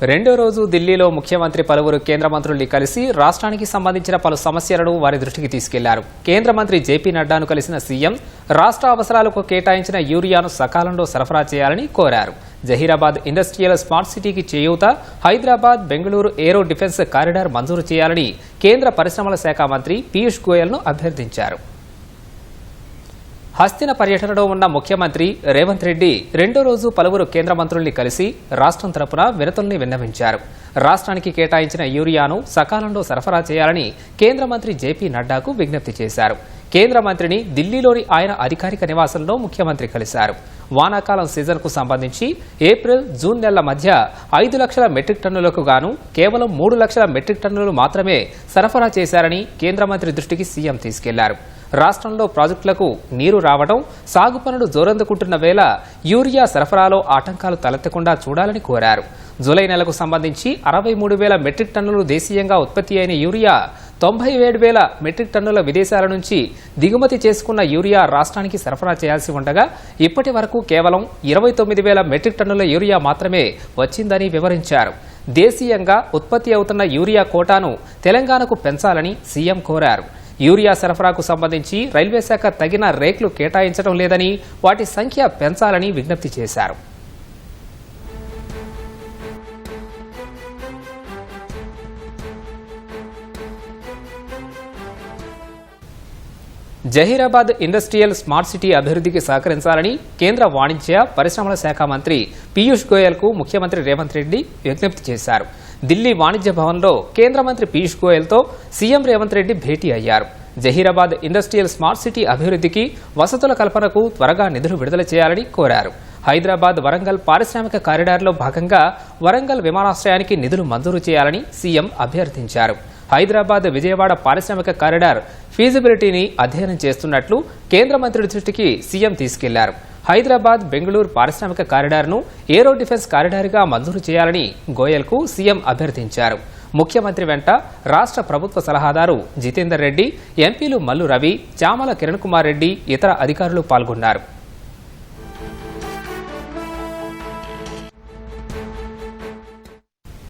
రెండో రోజు ఢిల్లీలో ముఖ్యమంత్రి పలువురు కేంద్ర మంత్రుల్ని కలిసి రాష్ట్రానికి సంబంధించిన పలు సమస్యలను వారి దృష్టికి తీసుకెళ్ళారు. కేంద్ర మంత్రి జేపీ నడ్డాను కలిసిన సీఎం రాష్ట్ర అవసరాలకు కేటాయించిన యూరియాను సకాలంలో సరఫరా చేయాలని కోరారు. జహీరాబాద్ ఇండస్ట్రియల్ స్మార్ట్ సిటీకి చేయూత Hyderabad Bengaluru aero defence corridor మంజూరు చేయాలని కేంద్ర పరిశ్రమల శాఖ మంత్రి పీయూష్ గోయల్ను అభ్యర్థించారు. హస్తిన పర్యటనలో ఉన్న ముఖ్యమంత్రి రేవంత్ రెడ్డి రెండో రోజు పలువురు కేంద్ర మంత్రుల్ని కలిసి రాష్ట్రం తరపున వినతుల్ని విన్నవించారు. రాష్ట్రానికి కేటాయించిన యూరియాను సకాలంలో సరఫరా చేయాలని కేంద్ర మంత్రి జేపీ నడ్డాకు విజ్ఞప్తి చేశారు. కేంద్ర మంత్రిని ఢిల్లీలోని ఆయన అధికారిక నివాసంలో ముఖ్యమంత్రి కలిశారు. వానాకాలం సీజన్కు సంబంధించి ఏప్రిల్ జూన్ నెలల మధ్య ఐదు లక్షల మెట్రిక్ టన్నులకు గాను కేవలం మూడు లక్షల మెట్రిక్ టన్నులు మాత్రమే సరఫరా చేశారని కేంద్ర మంత్రి దృష్టికి సీఎం తీసుకెళ్ళారు. రాష్ట్రంలో ప్రాజెక్టులకు నీరు రావడం సాగు పనులు జోరందుకుంటున్న వేళ యూరియా సరఫరాలో ఆటంకాలు తలెత్తకుండా చూడాలని కోరారు. జూలై నెలకు సంబంధించి అరవై మూడు వేల మెట్రిక్ టన్నులు దేశీయంగా ఉత్పత్తి అయిన యూరియా తొంభై ఏడు వేల మెట్రిక్ టన్నుల విదేశాల నుంచి దిగుమతి చేసుకున్న యూరియా రాష్ట్రానికి సరఫరా చేయాల్సి ఉండగా ఇప్పటి వరకు కేవలం ఇరవై తొమ్మిది వేల మెట్రిక్ టన్నుల యూరియా మాత్రమే వచ్చిందని వివరించారు. దేశీయంగా ఉత్పత్తి అవుతున్న యూరియా కోటాను తెలంగాణకు పెంచాలని సీఎం కోరారు. యూరియా సరఫరాకు సంబంధించి రైల్వే శాఖ తగిన రేట్లు కేటాయించడం లేదని వాటి సంఖ్య పెంచాలని విజ్ఞప్తి చేశారు. జహీరాబాద్ ఇండస్ట్రియల్ స్మార్ట్ సిటీ అభివృద్ధికి సహకరించాలని కేంద్ర వాణిజ్య పరిశ్రమల శాఖ మంత్రి పీయూష్ గోయల్కు ముఖ్యమంత్రి రేవంత్ రెడ్డి విజ్ఞప్తి చేశారు. ఢిల్లీ వాణిజ్య భవన్లో కేంద్ర మంత్రి పీయూష్ గోయల్తో సీఎం రేవంత్ రెడ్డి భేటీ అయ్యారు. జహీరాబాద్ ఇండస్ట్రియల్ స్మార్ట్ సిటీ అభివృద్ధికి వసతుల కల్పనకు త్వరగా నిధులు విడుదల చేయాలని కోరారు. హైదరాబాద్ వరంగల్ పారిశ్రామిక కారిడార్లో భాగంగా వరంగల్ విమానాశ్రయానికి నిధులు మంజూరు చేయాలని సీఎం అభ్యర్థించారు. హైదరాబాద్ విజయవాడ పారిశ్రామిక కారిడార్ ఫీజిబిలిటీని అధ్యయనం చేస్తున్నట్లు కేంద్ర మంత్రి దృష్టికి సీఎం తీసుకెళ్ళారు. హైదరాబాద్ బెంగళూరు పారిశ్రామిక కారిడార్ను ఏరో డిఫెన్స్ కారిడార్గా మంజూరు చేయాలని గోయల్కు సీఎం అభ్యర్థించారు. ముఖ్యమంత్రి వెంట రాష్ట్ర ప్రభుత్వ సలహాదారు జితేందర్ రెడ్డి ఎంపీలు మల్లు రవి చామల కిరణ్ కుమార్ రెడ్డి ఇతర అధికారులు పాల్గొన్నారు.